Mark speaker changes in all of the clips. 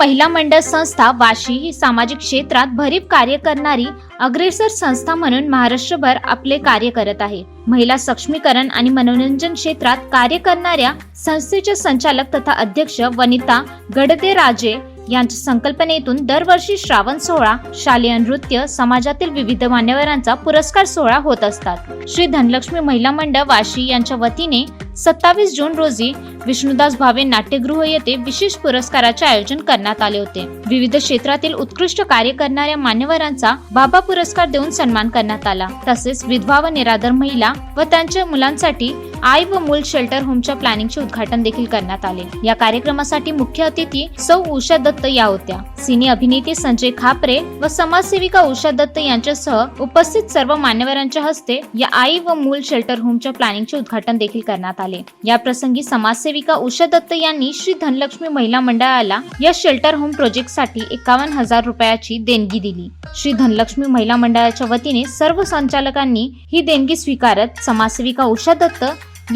Speaker 1: महिला मंडळ संस्था वाशी ही सामाजिक क्षेत्रात भरीव कार्य करणारी अग्रेसर संस्था म्हणून महाराष्ट्रभर आपले कार्य करत आहे. महिला सक्षमीकरण आणि मनोरंजन क्षेत्रात कार्य करणाऱ्या संस्थेचे संचालक तथा अध्यक्ष वनिता गडदे राजे यांच्या संकल्पनेतून दरवर्षी श्रावण सोहळा शालेय नृत्य समाजातील विविध मान्यवरांचा पुरस्कार सोहळा होत असतात. श्री धनलक्ष्मी महिला मंडळ वाशी यांच्या वतीने सत्तावीस जून रोजी विष्णुदास भावे नाट्यगृह येथे विशेष पुरस्काराचे आयोजन करण्यात आले होते. विविध क्षेत्रातील उत्कृष्ट कार्य करणाऱ्या मान्यवरांचा बाबा पुरस्कार देऊन सन्मान करण्यात आला. तसेच विधवा व निराधार महिला व त्यांच्या मुलांसाठी आई व मूल शेल्टर होमच्या प्लॅनिंगचे उद्घाटन देखील करण्यात आले. या कार्यक्रमासाठी मुख्य अतिथी सौ उषा दत्त या होत्या. सिने अभिनेते संजय खापरे व समाजसेविका उषा दत्त यांच्यासह उपस्थित सर्व मान्यवरांच्या हस्ते या आई व मूल शेल्टर होमच्या प्लॅनिंगचे उद्घाटन देखील करण्यात आले. या प्रसंगी समाजसेविका उषा दत्त यांनी श्री धनलक्ष्मी महिला मंडळाला या शेल्टर होम प्रोजेक्टसाठी एकावन्न हजार रुपयाची देणगी दिली. श्री धनलक्ष्मी महिला मंडळाच्या वतीने सर्व संचालकांनी ही देणगी स्वीकारत समाजसेविका उषा दत्त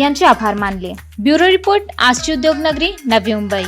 Speaker 1: यांचे आभार मानले. ब्युरो रिपोर्ट आजची उद्योगनगरी नवी मुंबई.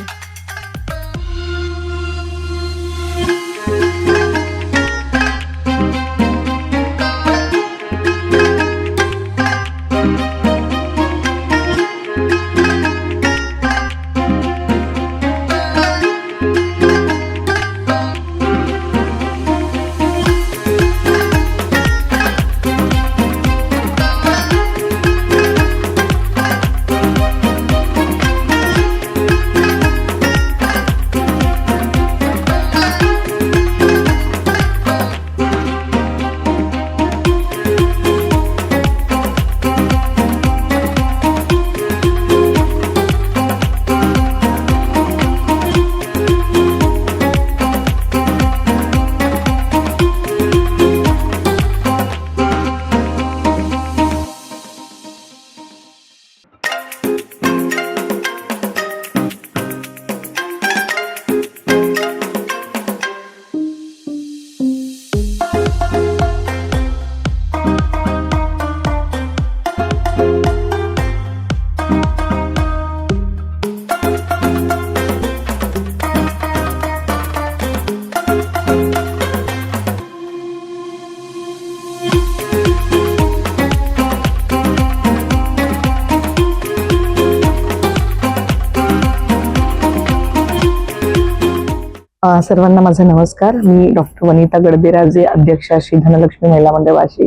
Speaker 2: सर्वांना माझा नमस्कार. मी डॉक्टर वनिता गडदेराजे अध्यक्षा श्री धनलक्ष्मी महिला मंडळ वाशी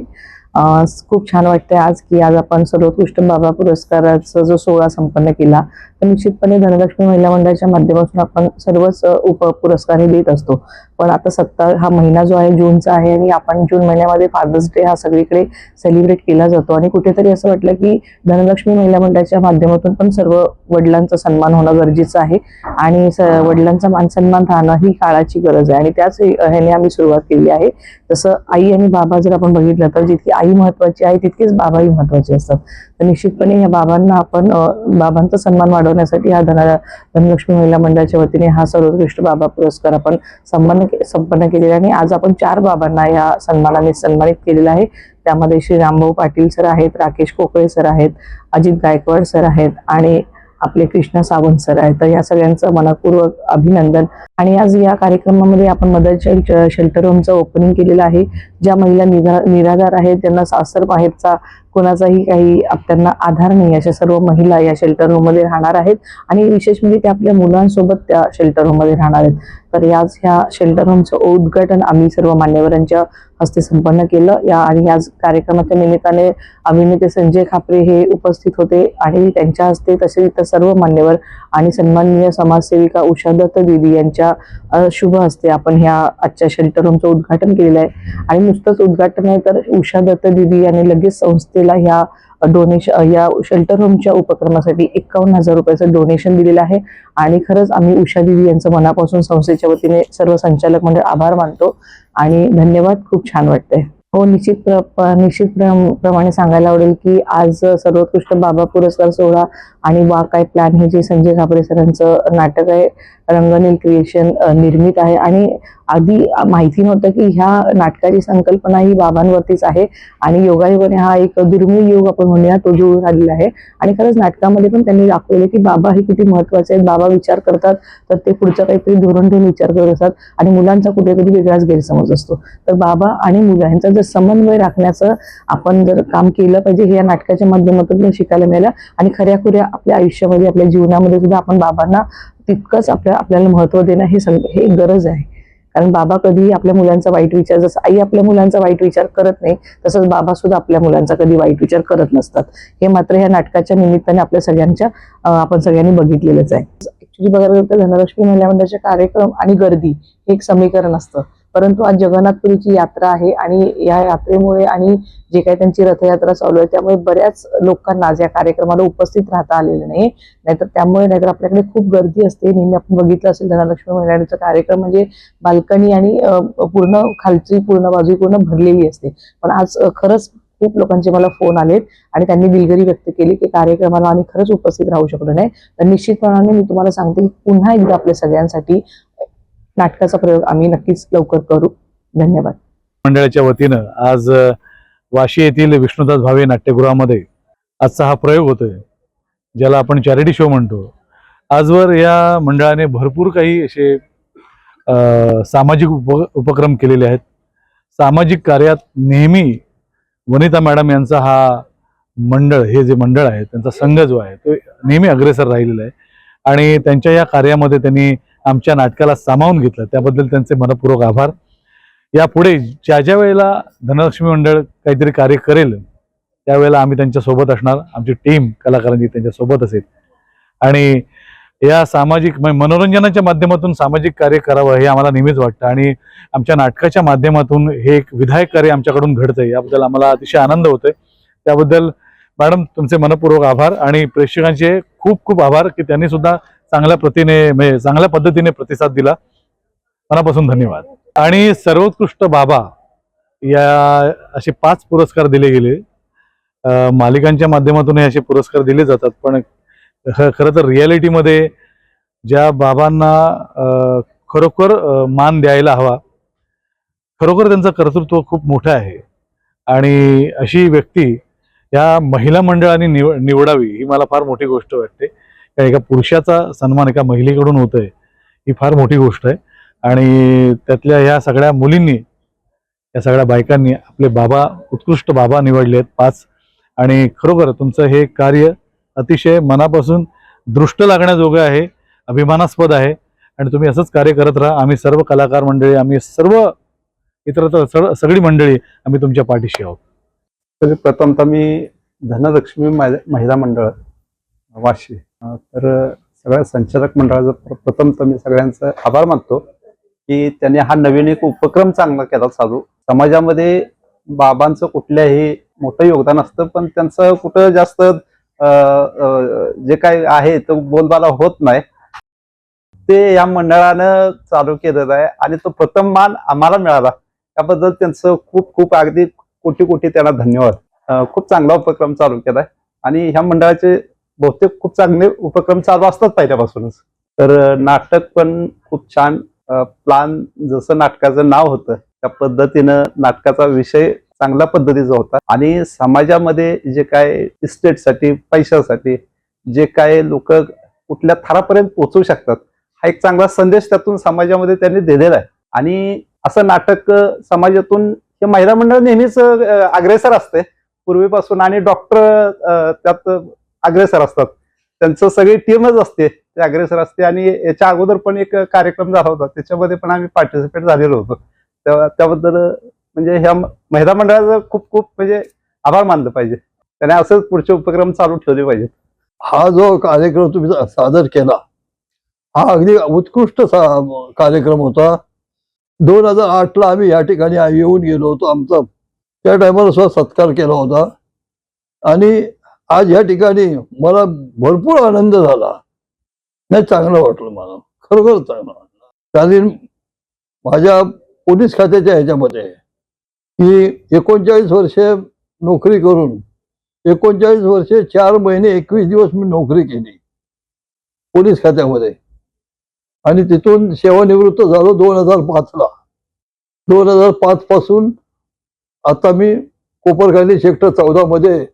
Speaker 2: खूप छान वाटते आज की आज आपण सर्वोत्कृष्ट बाबा पुरस्काराचा जो सोहळा संपन्न केला निश्चितपणे धनलक्ष्मी महिला मंडळाच्या माध्यमातून आपण सर्वच उप पुरस्कार हे देत असतो. पण आता सत्ता हा महिना जो आहे जूनचा आहे आणि आपण जून महिन्यामध्ये फादर्स डे हा सगळीकडे सेलिब्रेट केला जातो. आणि कुठेतरी असं वाटलं की धनलक्ष्मी महिला मंडळाच्या माध्यमातून पण सर्व वडिलांचा सन्मान होणं गरजेचं आहे. आणि स- वडिलांचा मानसन्मान राहणं ही काळाची गरज आहे. आणि त्याच ह्याने आम्ही सुरुवात केली आहे. जसं आई आणि बाबा जर आपण बघितलं तर जितकी आई महत्वाची आहे तितकेच बाबाही महत्त्वाचे असतात. तर निश्चितपणे या बाबांना आपण बाबांचा सन्मान वाढवण्यासाठी हा धना धनलक्ष्मी महिला मंडळाच्या वतीने हा सर्वोत्कृष्ट बाबा पुरस्कार आपण संपन्न संपन्न केलेला आहे आणि आज आपण चार बाबांना या सन्मानाने सन्मानित केलेला आहे. त्यामध्ये श्री रामभाऊ पाटील सर आहेत राकेश कोकळे सर आहेत अजित गायकवाड सर आहेत आणि आपले कृष्णा सावंत सर आहेत. तर या सगळ्यांचं मनपूर्वक अभिनंदन. आणि आज या कार्यक्रमामध्ये आपण मदर चाइल्ड शेल्टर होमचं ओपनिंग केलेलं आहे. ज्या महिला निरा निराधार आहेत त्यांना सासर बाहेरचा कोणाचाही काही त्यांना आधार नाही. अशा सर्व महिला या शेल्टर होममध्ये राहणार आहेत. आणि विशेष म्हणजे त्या आपल्या मुलांसोबत त्या शेल्टर होममध्ये राहणार आहेत. तर याच ह्या शेल्टर होमचं उद्घाटन आम्ही सर्व मान्यवरांच्या हस्ते संपन्न केलं. या आणि याच कार्यक्रमाच्या निमित्ताने अभिनेते संजय खापरे हे उपस्थित होते. आणि त्यांच्या हस्ते तसे इतर सर्व मान्यवर आणि सन्माननीय समाजसेविका उषा दत्त दिदी यांच्या शुभ हस्ते आपण ह्या आजच्या शेल्टर होमचं उद्घाटन केलेलं आहे. आणि नुसतंच उद्घाटन आहे तर उषा दत्त दिदी यांनी लगेच संस्थेला ह्या डोनेशन या शेल्टर होमच्या उपक्रमासाठी एकावन्न हजार रुपयाचं डोनेशन दिलेलं आहे. आणि खरंच आम्ही उषा दिदी यांचं मनापासून संस्थेच्या वतीने सर्व संचालक मंडळ आभार मानतो. आणि धन्यवाद खूप छान वाटतंय. हो निश्चित प्र- निश्चित प्रमाणे सांगायला आवडेल की आज सर्वोत्कृष्ट बाबा पुरस्कार सोहळा आणि वा काय प्लॅन हे जे संजय खापरे सरांचं नाटक आहे रंगनील क्रिएशन निर्मित आहे. आणि आधी माहिती नव्हतं की ह्या नाटकाची संकल्पना ही बाबांवरतीच आहे आणि योगायोगाने हा एक दुर्मिळ योग आपण म्हणूया तो जुळून आलेला आहे. आणि खरंच नाटकामध्ये पण त्यांनी दाखवले की बाबा हे किती महत्त्वाचे आहेत. बाबा विचार करतात तर ते पुढचं काहीतरी धोरण ठेवून विचार करत असतात आणि मुलांचा कुठे कधी वेगळाच गैरसमज असतो. तर बाबा आणि मुलं यांचा जर समन्वय राखण्याचं आपण जर काम केलं पाहिजे हे या नाटकाच्या माध्यमातून शिकायला मिळालं. आणि खऱ्याखुऱ्या आपल्या आयुष्यामध्ये आपल्या जीवनामध्ये सुद्धा आपण बाबांना तितकंच आपल्या आपल्याला महत्त्व देणं हे सग हे गरज आहे. कारण बाबा कधीही आपल्या मुलांचा वाईट विचार जसं आई आपल्या मुलांचा वाईट विचार करत नाही तसंच बाबा सुद्धा आपल्या मुलांचा कधी वाईट विचार करत नसतात. हे मात्र ह्या नाटकाच्या निमित्ताने आपल्या सगळ्यांच्या आपण सगळ्यांनी बघितलेलंच आहे. ऍक्च्युली बघायला गेलं तर धनलक्ष्मी महिला मंडळाचे कार्यक्रम आणि गर्दी हे एक समीकरण असतं. परंतु आज जगन्नाथपुरीची यात्रा आहे आणि या यात्रेमुळे आणि जे काही त्यांची रथयात्रा चालू आहे त्यामुळे बऱ्याच लोकांना आज या कार्यक्रमाला उपस्थित राहता आलेलं नाही. नाहीतर त्यामुळे नाहीतर आपल्याकडे खूप गर्दी असते. नेहमी आपण बघितलं असेल धनलक्ष्मी महिलांचा कार्यक्रम म्हणजे बाल्कनी आणि पूर्ण खालची पूर्ण बाजू पूर्ण भरलेली असते. पण आज खरंच खूप लोकांचे मला फोन आलेत आणि त्यांनी दिलगिरी व्यक्त केली की कार्यक्रमाला आम्ही खरंच उपस्थित राहू शकलो नाही. तर निश्चितपणाने मी तुम्हाला सांगते की पुन्हा एकदा आपल्या सगळ्यांसाठी नाटकाचा प्रयोग आम्ही नक्कीच लवकर करू. धन्यवाद.
Speaker 3: मंडळाच्या वतीनं आज वाशी येथील विष्णुदास भावे नाट्यगृहामध्ये आजचा हा प्रयोग होतोय ज्याला आपण चॅरिटी शो म्हणतो. आजवर या मंडळाने भरपूर काही असे सामाजिक उप उपक्रम केलेले आहेत. सामाजिक कार्यात नेहमी वनिता मॅडम यांचा हा मंडळ हे जे मंडळ आहे त्यांचा संघ जो आहे तो नेहमी अग्रेसर राहिलेला आहे. आणि त्यांच्या या कार्यामध्ये त्यांनी आमच्या नाटकाला सामावून घेतलं. त्याबद्दल त्यांचे मनपूर्वक आभार. यापुढे ज्या ज्या वेळेला धनलक्ष्मी मंडळ काहीतरी कार्य करेल त्यावेळेला आम्ही त्यांच्यासोबत असणार. आमची टीम कलाकारांची त्यांच्यासोबत असेल. आणि या सामाजिक मनोरंजनाच्या माध्यमातून सामाजिक कार्य करावं हे आम्हाला नेहमीच वाटतं. आणि आमच्या नाटकाच्या माध्यमातून हे एक विधायक कार्य आमच्याकडून घडतंय. याबद्दल आम्हाला अतिशय आनंद होतोय. त्याबद्दल मॅडम तुमचे मनपूर्वक आभार. आणि प्रेक्षकांचे खूप खूप आभार की त्यांनी सुद्धा चांगल्या प्रतीने म्हणजे चांगल्या पद्धतीने प्रतिसाद दिला. मनापासून धन्यवाद. आणि सर्वोत्कृष्ट बाबा या असे पाच पुरस्कार दिले गेले. मालिकांच्या माध्यमातून हे असे पुरस्कार दिले जातात पण खरं तर रियालिटीमध्ये ज्या बाबांना खरोखर मान द्यायला हवा खरोखर त्यांचं कर्तृत्व खूप मोठं आहे. आणि अशी व्यक्ती या महिला मंडळाने निव निवडावी ही मला फार मोठी गोष्ट वाटते. का एका पुरुषाचा सन्मान एका महिलेकडून होतोय ही फार मोठी गोष्ट आहे. आणि त्यातल्या ह्या सगळ्या मुलींनी या सगळ्या बायकांनी आपले बाबा उत्कृष्ट बाबा निवडले आहेत पाच. आणि खरोखर तुमचं हे कार्य अतिशय मनापासून दृष्ट लागण्याजोगं आहे अभिमानास्पद आहे. आणि तुम्ही असंच कार्य करत राहा. आम्ही सर्व कलाकार मंडळी आम्ही सर्व इतर सगळी मंडळी आम्ही तुमच्या पाठीशी आहोत.
Speaker 4: तर प्रथमतः मी धनलक्ष्मी महिला मंडळ वाशी. तर सगळ्या संचालक मंडळाचं प्रथम तर मी सगळ्यांचं आभार मानतो की त्यांनी हा नवीन एक उपक्रम चांगला केला साधू. समाजामध्ये बाबांचं कुठल्याही मोठं योगदान असतं पण त्यांचं कुठं जास्त जे काय आहे तो बोलबाला होत नाही. ते या मंडळानं चालू केलेलं आहे आणि तो प्रथम मान आम्हाला मिळाला. त्याबद्दल त्यांचं खूप खूप अगदी कोटी कोटी त्यांना धन्यवाद. खूप चांगला उपक्रम चालू केलाय आणि ह्या मंडळाचे बहुतेक खूप चांगले उपक्रम चालू असतात पहिल्यापासूनच. तर नाटक पण खूप छान प्लान जसं नाटकाचं नाव होतं त्या पद्धतीनं नाटकाचा विषय चांगल्या पद्धतीचा होता. आणि समाजामध्ये जे काय इस्टेटसाठी पैशासाठी जे काय लोक कुठल्या थरापर्यंत पोहोचू शकतात हा एक चांगला संदेश त्यातून समाजामध्ये त्यांनी दिलेला आहे. आणि असं नाटक समाजातून हे महिला मंडळ नेहमीच अग्रेसर असते. पूर्वीपासून आणि डॉक्टर त्यात अग्रेसर असतात. त्यांचं सगळी टीमच असते ते अग्रेसर असते आणि याच्या अगोदर पण एक कार्यक्रम झाला होता त्याच्यामध्ये पण आम्ही पार्टिसिपेट झालेलो होतो. तेव्हा त्याबद्दल म्हणजे ह्या महिला मंडळाचं खूप खूप म्हणजे आभार मानलं पाहिजे. त्याने असंच पुढचे उपक्रम चालू ठेवले पाहिजेत.
Speaker 5: हा जो कार्यक्रम तुम्ही सादर केला हा अगदी उत्कृष्ट कार्यक्रम होता. दोन हजार आठला आम्ही या ठिकाणी येऊन गेलो होतो आमचा. त्या टायमाला सुद्धा सत्कार केला होता. आणि आज या ठिकाणी मला भरपूर आनंद झाला. नाही चांगलं वाटलं मला. खरोखर चांगलं वाटलं. कारण माझ्या पोलीस खात्याच्या ह्याच्यामध्ये की एकोणचाळीस वर्षे नोकरी करून एकोणचाळीस वर्षे चार महिने एकवीस दिवस मी नोकरी केली पोलीस खात्यामध्ये. आणि तिथून सेवानिवृत्त झालो दोन हजार पाचला. दोन हजार पाच पासून आता मी कोपरखाली सेक्टर चौदामध्ये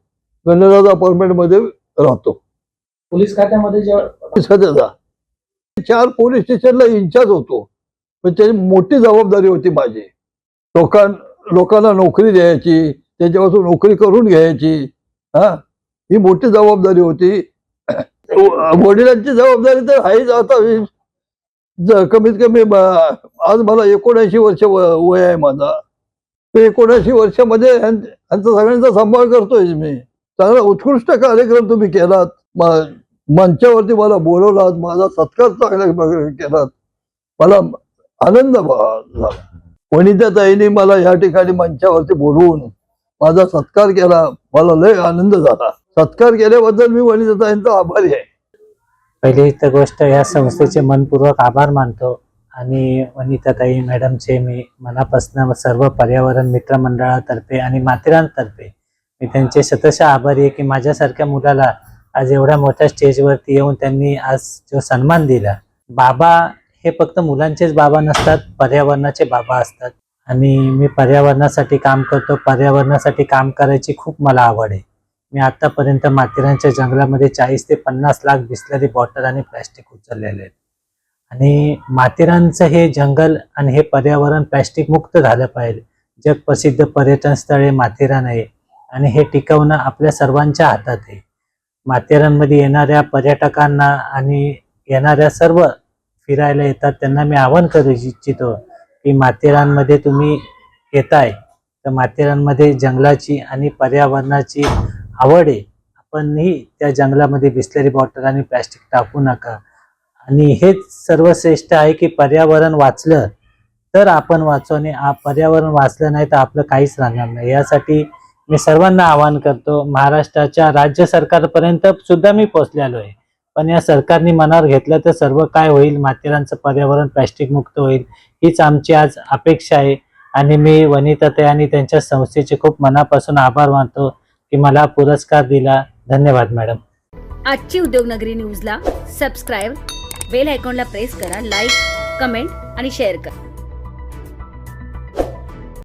Speaker 5: गणराज अपार्टमेंटमध्ये राहतो.
Speaker 6: पोलीस खात्यामध्ये जेव्हा
Speaker 5: चार पोलीस स्टेशनला इन्चार्ज होतो. पण त्याची मोठी जबाबदारी होती माझी. लोकां लोकांना नोकरी द्यायची त्यांच्यापासून नोकरी करून घ्यायची. हा? ही मोठी जबाबदारी होती. वडिलांची जबाबदारी तर आहेच आता ज- कमीत कमी आज मला एकोणऐंशी वर्ष व- वय आहे माझा. तर एकोणऐंशी वर्षामध्ये ह्यांचा सगळ्यांचा सांभाळ करतोय मी. चांगला उत्कृष्ट कार्यक्रम तुम्ही केलात. मंचावरती मला बोलवलात. माझा सत्कार चांगल्या प्रकारे केलात. मला आनंद झाला. वनिताताईंनी मला या ठिकाणी मंचावरती बोलवून माझा सत्कार केला. मला लय आनंद झाला. सत्कार केल्याबद्दल मी वनिताताईंचा आभारी आहे.
Speaker 6: पहिली तर गोष्ट या संस्थेचे मनपूर्वक आभार मानतो. आणि वनिताताई मॅडमचे मी मनापासून सर्व पर्यावरण मित्रमंडळातर्फे आणि माथेरानतर्फे मी त्यांचे शतशः आभारी आहे की माझ्यासारख्या मुलाला आज एवढ्या मोठ्या स्टेजवरती येऊन त्यांनी आज जो सन्मान दिला. बाबा हे फक्त मुलांचेच बाबा नसतात पर्यावरणाचे बाबा असतात. आणि मी पर्यावरणासाठी काम करतो. पर्यावरणासाठी काम करायची खूप मला आवड आहे. मी आतापर्यंत माथेरानच्या जंगलामध्ये चाळीस ते पन्नास लाख बिसलरी बॉटल आणि प्लॅस्टिक उचललेले आहेत. आणि माथेरानचं हे जंगल आणि हे पर्यावरण प्लॅस्टिक मुक्त झालं पाहिजे. जगप्रसिद्ध पर्यटन स्थळ हे माथेरान आहे. आणि हे टिकवणं आपल्या सर्वांच्या हातात आहे. माथेरानमध्ये येणाऱ्या पर्यटकांना आणि येणाऱ्या सर्व फिरायला येतात त्यांना मी आवाहन करू इच्छितो की माथेरानमध्ये तुम्ही येताय तर माथेरानमध्ये जंगलाची आणि पर्यावरणाची आवड आहे. आपणही त्या जंगलामध्ये बिस्लरी बॉटल आणि प्लॅस्टिक टाकू नका. आणि हेच सर्वश्रेष्ठ आहे की पर्यावरण वाचलं तर आपण वाचू आणि आ- पर्यावरण वाचलं नाही तर आपलं काहीच राहणार नाही. यासाठी मी सर्वांना आवाहन करतो महाराष्ट्राच्या राज्य सरकारपर्यंत सुद्धा मी पोहोचलेलो आहे. पण या सरकारने मनावर घेतलं तर सर्व काय होईल माथेरानचं पर्यावरण प्लॅस्टिक मुक्त होईल हीच आमची आज अपेक्षा आहे. आणि मी वनिताते आणि त्यांच्या संस्थेचे खूप मनापासून आभार मानतो की मला पुरस्कार दिला. धन्यवाद मॅडम.
Speaker 7: आजची उद्योगनगरी न्यूजला सबस्क्राईब बेल आयकॉनला प्रेस करा लाईक कमेंट आणि शेअर करा.